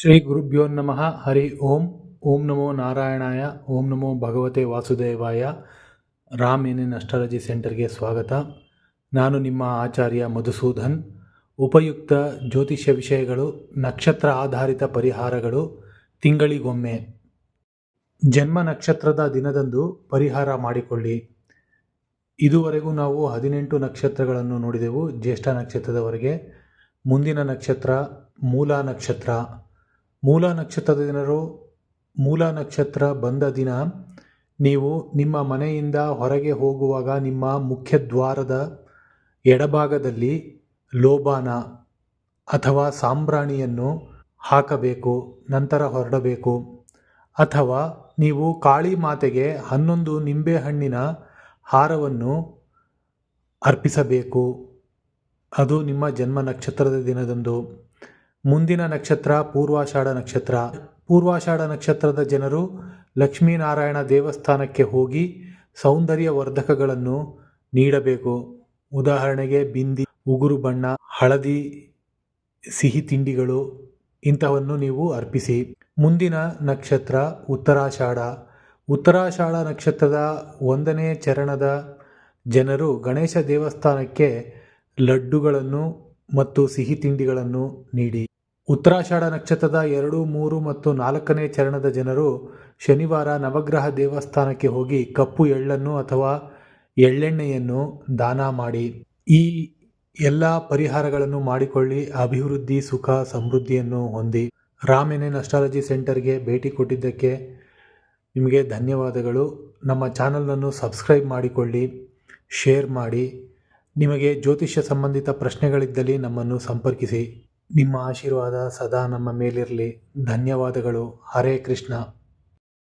ಶ್ರೀ ಗುರುಭ್ಯೋ ನಮಃ. ಹರಿ ಓಂ. ಓಂ ನಮೋ ನಾರಾಯಣಾಯ. ಓಂ ನಮೋ ಭಗವತೆ ವಾಸುದೇವಾಯ. ರಾಮ್ ಏನೇನ್ ಅಸ್ಟ್ರಾಲಜಿ ಸೆಂಟರ್ಗೆ ಸ್ವಾಗತ. ನಾನು ನಿಮ್ಮ ಆಚಾರ್ಯ ಮಧುಸೂದನ್. ಉಪಯುಕ್ತ ಜ್ಯೋತಿಷ್ಯ ವಿಷಯಗಳು, ನಕ್ಷತ್ರ ಆಧಾರಿತ ಪರಿಹಾರಗಳು ತಿಂಗಳಿಗೊಮ್ಮೆ. ಜನ್ಮ ನಕ್ಷತ್ರದ ದಿನದಂದು ಪರಿಹಾರ ಮಾಡಿಕೊಳ್ಳಿ. ಇದುವರೆಗೂ ನಾವು ಹದಿನೆಂಟು ನಕ್ಷತ್ರಗಳನ್ನು ನೋಡಿದೆವು. ಜ್ಯೇಷ್ಠ ನಕ್ಷತ್ರದವರೆಗೆ. ಮುಂದಿನ ನಕ್ಷತ್ರ, ಮೂಲ ನಕ್ಷತ್ರ. ಮೂಲ ನಕ್ಷತ್ರದ ದಿನರು, ಮೂಲ ನಕ್ಷತ್ರ ಬಂದ ದಿನ, ನೀವು ನಿಮ್ಮ ಮನೆಯಿಂದ ಹೊರಗೆ ಹೋಗುವಾಗ ನಿಮ್ಮ ಮುಖ್ಯ ದ್ವಾರದ ಎಡಭಾಗದಲ್ಲಿ ಲೋಬಾನ ಅಥವಾ ಸಾಂಬ್ರಾಣಿಯನ್ನು ಹಾಕಬೇಕು, ನಂತರ ಹೊರಡಬೇಕು. ಅಥವಾ ನೀವು ಕಾಳಿ ಮಾತೆಗೆ ಹನ್ನೊಂದು ನಿಂಬೆಹಣ್ಣಿನ ಹಾರವನ್ನು ಅರ್ಪಿಸಬೇಕು. ಅದು ನಿಮ್ಮ ಜನ್ಮ ನಕ್ಷತ್ರದ ದಿನದಂದು. ಮುಂದಿನ ನಕ್ಷತ್ರ ಪೂರ್ವಾಷಾಢ ನಕ್ಷತ್ರ. ಪೂರ್ವಾಷಾಢ ನಕ್ಷತ್ರದ ಜನರು ಲಕ್ಷ್ಮೀನಾರಾಯಣ ದೇವಸ್ಥಾನಕ್ಕೆ ಹೋಗಿ ಸೌಂದರ್ಯ ವರ್ಧಕಗಳನ್ನು ನೀಡಬೇಕು. ಉದಾಹರಣೆಗೆ ಬಿಂದಿ, ಉಗುರು ಬಣ್ಣ, ಹಳದಿ, ಸಿಹಿ ತಿಂಡಿಗಳು ಇಂಥವನ್ನು ನೀವು ಅರ್ಪಿಸಿ. ಮುಂದಿನ ನಕ್ಷತ್ರ ಉತ್ತರಾಷಾಢ. ಉತ್ತರಾಷಾಢ ನಕ್ಷತ್ರದ ಒಂದನೇ ಚರಣದ ಜನರು ಗಣೇಶ ದೇವಸ್ಥಾನಕ್ಕೆ ಲಡ್ಡುಗಳನ್ನು ಮತ್ತು ಸಿಹಿ ತಿಂಡಿಗಳನ್ನು ನೀಡಿ. ಉತ್ತರಾಷಾಢ ನಕ್ಷತ್ರದ ಎರಡು, ಮೂರು ಮತ್ತು ನಾಲ್ಕನೇ ಚರಣದ ಜನರು ಶನಿವಾರ ನವಗ್ರಹ ದೇವಸ್ಥಾನಕ್ಕೆ ಹೋಗಿ ಕಪ್ಪು ಎಳ್ಳನ್ನು ಅಥವಾ ಎಳ್ಳೆಣ್ಣೆಯನ್ನು ದಾನ ಮಾಡಿ. ಈ ಎಲ್ಲ ಪರಿಹಾರಗಳನ್ನು ಮಾಡಿಕೊಳ್ಳಿ, ಅಭಿವೃದ್ಧಿ, ಸುಖ, ಸಮೃದ್ಧಿಯನ್ನು ಹೊಂದಿ. ರಾಮೆನೆನ್ ಅಸ್ಟ್ರಾಲಜಿ ಸೆಂಟರ್ಗೆ ಭೇಟಿ ಕೊಟ್ಟಿದ್ದಕ್ಕೆ ನಿಮಗೆ ಧನ್ಯವಾದಗಳು. ನಮ್ಮ ಚಾನಲನ್ನು ಸಬ್ಸ್ಕ್ರೈಬ್ ಮಾಡಿಕೊಳ್ಳಿ, ಶೇರ್ ಮಾಡಿ. ನಿಮಗೆ ಜ್ಯೋತಿಷ್ಯ ಸಂಬಂಧಿತ ಪ್ರಶ್ನೆಗಳಿದ್ದಲ್ಲಿ ನಮ್ಮನ್ನು ಸಂಪರ್ಕಿಸಿ. ನಿಮ್ಮ ಆಶೀರ್ವಾದ ಸದಾ ನಮ್ಮ ಮೇಲಿರಲಿ. ಧನ್ಯವಾದಗಳು. ಹರೇ ಕೃಷ್ಣ.